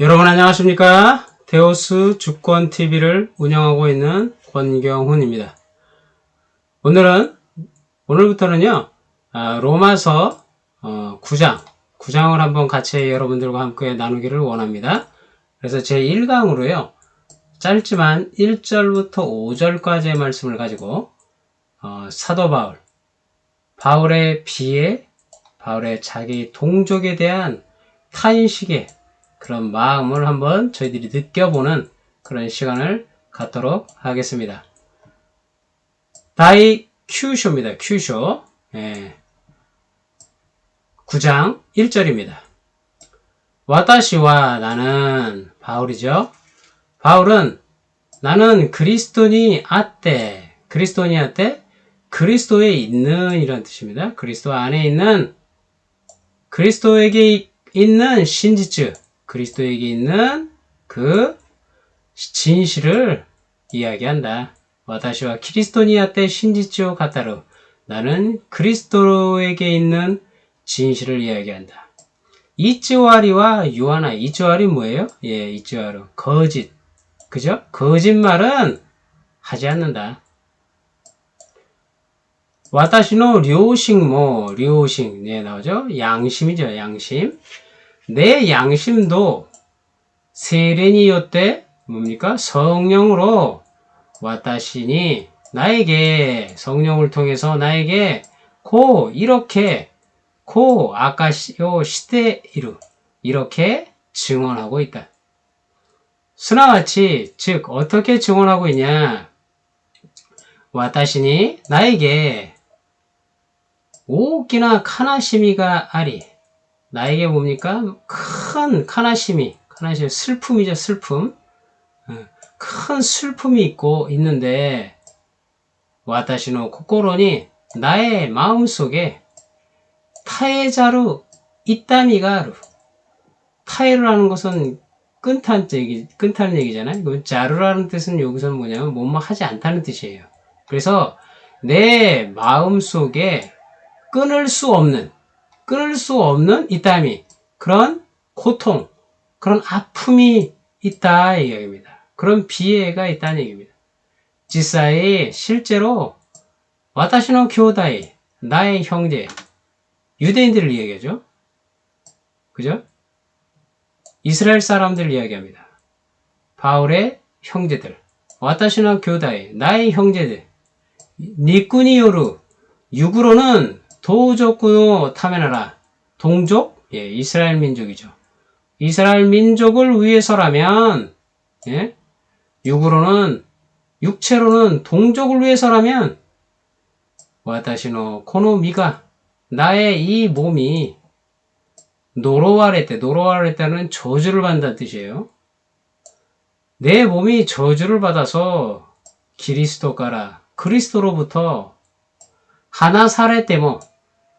여러분 안녕하십니까? 데오스 주권TV를 운영하고 있는 권경훈입니다. 오늘은, 오늘부터는요, 아, 로마서 어, 9장, 9장을 한번 같이 여러분들과 함께 나누기를 원합니다. 그래서 제 1강으로요, 짧지만 1절부터 5절까지의 말씀을 가지고, 어, 사도 바울, 바울의 비애, 바울의 자기 동족에 대한 타인식의 그런 마음을 한번 저희들이 느껴보는 그런 시간을 갖도록 하겠습니다. 다이 큐쇼입니다. 큐쇼. 예. 9장 1절입니다. 와타시와 나는 바울이죠. 바울은 나는 그리스도니 아때 그리스도니 아때 그리스도에 있는 이런 뜻입니다. 그리스도 안에 있는 그리스도에게 있는 신지츠 그리스도에게 있는 그 진실을 이야기한다. 와다시와 키리스토니아 때 신지치오 카타르 나는 그리스도에게 있는 진실을 이야기한다. 이츠와리와 유아나 이츠와리 뭐예요? 예, 이츠와루 거짓 그죠? 거짓말은 하지 않는다. 와타시노 료싱모 료싱 네 나오죠? 양심이죠 양심 내 양심도 세레니요 때 뭡니까? 성령으로 와타시니 나에게 성령을 통해서 나에게 고 이렇게 고 아까요 시대 이루 이렇게 증언하고 있다. 수나같이 즉 어떻게 증언하고 있냐? 와타시니 나에게 오기나 카나시미가 아리 나에게 뭡니까? 큰 카나시미, 카나시미 슬픔이죠, 슬픔. 어, 큰 슬픔이 있고 있는데 와타시노 코코로니 나의 마음 속에 타에자루 이따미가루 타에루라는 것은 끈탄 얘기, 끈타는 얘기잖아요. 그 자루라는 뜻은 여기서 뭐냐면 뭐뭐 하지 않다는 뜻이에요. 그래서 내 마음 속에 끊을 수 없는 끊을 수 없는 이땀이 그런 고통, 그런 아픔이 있다 이 얘기입니다. 그런 비애가 있다는 얘기입니다. 지사이 실제로 와타시노 교다이 나의 형제 유대인들을 이야기하죠. 그죠? 이스라엘 사람들을 이야기합니다. 바울의 형제들 와타시노 교다이 나의 형제들 니꾸니요루 육으로는 도적군노 타메나라. 동족? 예, 이스라엘 민족이죠. 이스라엘 민족을 위해서라면, 예, 육으로는, 육체로는 동족을 위해서라면, 와타시노 코노미가, 나의 이 몸이, 노로와레 때, 노로와레 때는 저주를 받는다는 뜻이에요. 내 몸이 저주를 받아서, 기리스도가라, 그리스도로부터, 하나 살에 때모,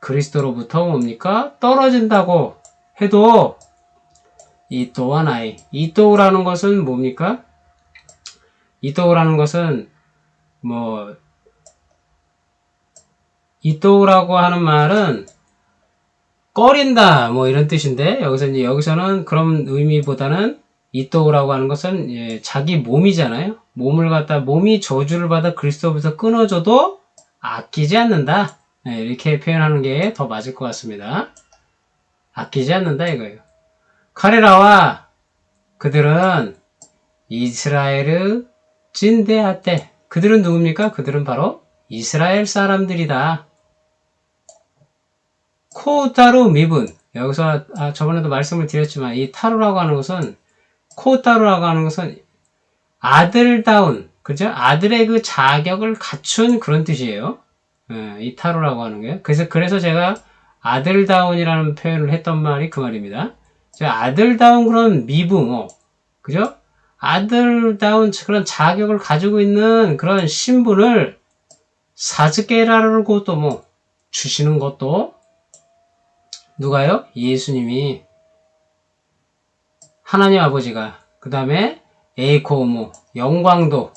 그리스도로부터 뭡니까? 떨어진다고 해도 이 또한 아이, 이 또라는 것은 뭡니까? 이 또라는 것은 뭐 이또라고 하는 말은 꺼린다 뭐 이런 뜻인데 여기서 이제 여기서는 그런 의미보다는 이또라고 하는 것은 예, 자기 몸이잖아요. 몸을 갖다 몸이 저주를 받아 그리스도부터 끊어져도 아끼지 않는다. 네, 이렇게 표현하는 게 더 맞을 것 같습니다. 아끼지 않는다 이거예요. 카레라와 그들은 이스라엘의 진대하때 그들은 누굽니까? 그들은 바로 이스라엘 사람들이다. 코타루 미분 여기서 아, 저번에도 말씀을 드렸지만 이 타루라고 하는 것은 코타루라고 하는 것은 아들다운 그죠? 아들의 그 자격을 갖춘 그런 뜻이에요. 예, 이 타로라고 하는 거예요. 그래서, 그래서 제가 아들다운이라는 표현을 했던 말이 그 말입니다. 아들다운 그런 미붕어, 그죠? 아들다운 그런 자격을 가지고 있는 그런 신분을 사즈케라르고 또 뭐, 주시는 것도 누가요? 예수님이 하나님 아버지가 그 다음에 에이코모 영광도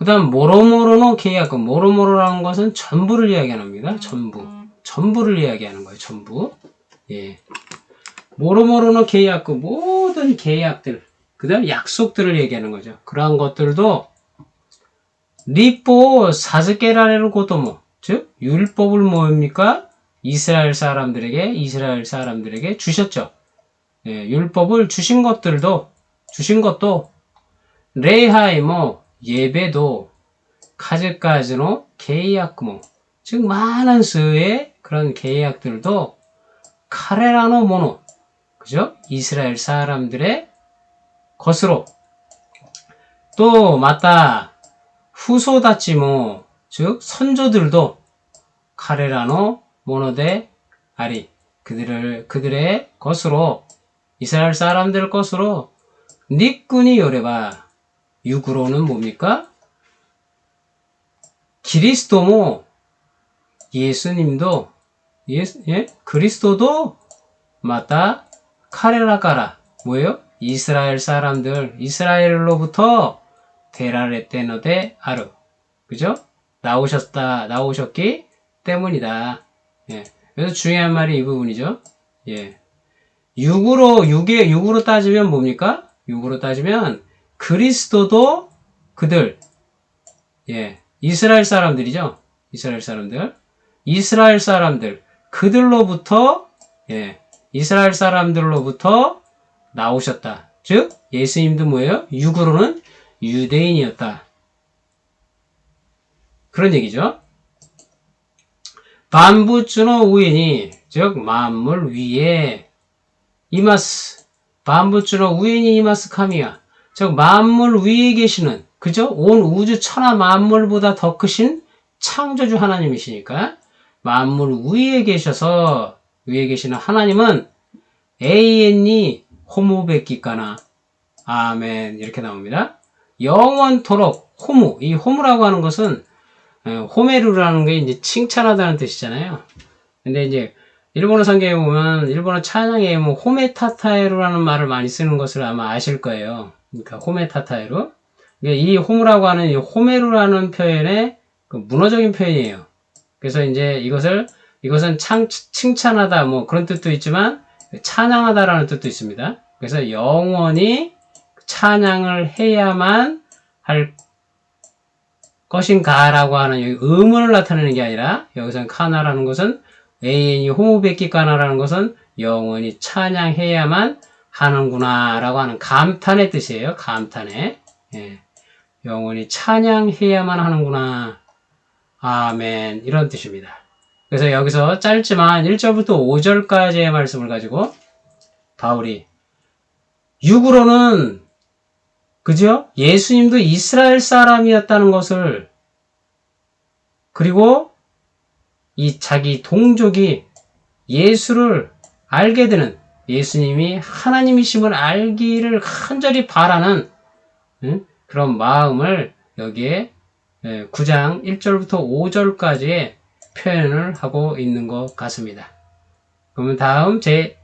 그 다음 모로모로노 계약, 모로모로라는 것은 전부를 이야기하는 겁니다. 전부. 전부를 이야기하는 거예요. 전부. 예. 모로모로는 계약, 그 모든 계약들, 그 다음 약속들을 얘기하는 거죠. 그러한 것들도 리포 사즈케라레를 고도모, 즉 율법을 뭐입니까? 이스라엘 사람들에게 이스라엘 사람들에게 주셨죠. 예, 율법을 주신 것들도 주신 것도 레하이모 예배도 카즈까지노 계약모 즉 많은 수의 그런 계약들도 카레라노 모노 그죠? 이스라엘 사람들의 것으로 또 맞다 후소다치모 즉 선조들도 카레라노 모노데 아리 그들을 그들의 것으로 이스라엘 사람들 것으로 니꾼이 요래바 6으로는 뭡니까? 그리스도모 예수님도 예수, 예? 그리스도도 마다 카레라가라 뭐예요? 이스라엘 사람들 이스라엘로부터 데라레테노데 아르 그죠? 나오셨다 나오셨기 때문이다 예. 그래서 중요한 말이 이 부분이죠 예. 6으로 6에 6으로 따지면 뭡니까? 6으로 따지면 그리스도도 그들 예. 이스라엘 사람들이죠. 이스라엘 사람들. 이스라엘 사람들 그들로부터 예. 이스라엘 사람들로부터 나오셨다. 즉 예수님도 뭐예요? 6으로는 유대인이었다. 그런 얘기죠. 반부주노 우인이 즉 만물 위에 이마스 반부주노 우인이 이마스 카미야 즉 만물 위에 계시는 그죠? 온 우주 천하 만물보다 더 크신 창조주 하나님이시니까 만물 위에 계셔서 위에 계시는 하나님은 AN이 호모베끼까나 아멘 이렇게 나옵니다. 영원토록 호무 이 호무라고 하는 것은 어, 호메루라는 게 이제 칭찬하다는 뜻이잖아요. 근데 이제 일본어 성경에 보면 일본어 찬양에 뭐 호메타타에루라는 말을 많이 쓰는 것을 아마 아실 거예요. 그러니까 호메타타에루. 그러니까 이 호무라고 하는 이 호메루라는 표현의 그 문어적인 표현이에요. 그래서 이제 이것을 이것은 창, 칭찬하다 뭐 그런 뜻도 있지만 찬양하다라는 뜻도 있습니다. 그래서 영원히 찬양을 해야만 할 것인가라고 하는 여기 의문을 나타내는 게 아니라 여기서는 카나라는 것은 AN이 호모베끼까나라는 것은 영원히 찬양해야만 하는구나라고 하는 감탄의 뜻이에요. 감탄의 예. 영원히 찬양해야만 하는구나. 아멘 이런 뜻입니다. 그래서 여기서 짧지만 1절부터 5절까지의 말씀을 가지고 바울이 6으로는 그죠? 예수님도 이스라엘 사람이었다는 것을 그리고 이 자기 동족이 예수를 알게 되는 예수님이 하나님이심을 알기를 간절히 바라는 응? 그런 마음을 여기에 9장 1절부터 5절까지의 표현을 하고 있는 것 같습니다. 그러면 다음 제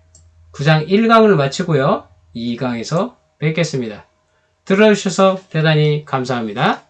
9장 1강을 마치고요. 2강에서 뵙겠습니다. 들어주셔서 대단히 감사합니다.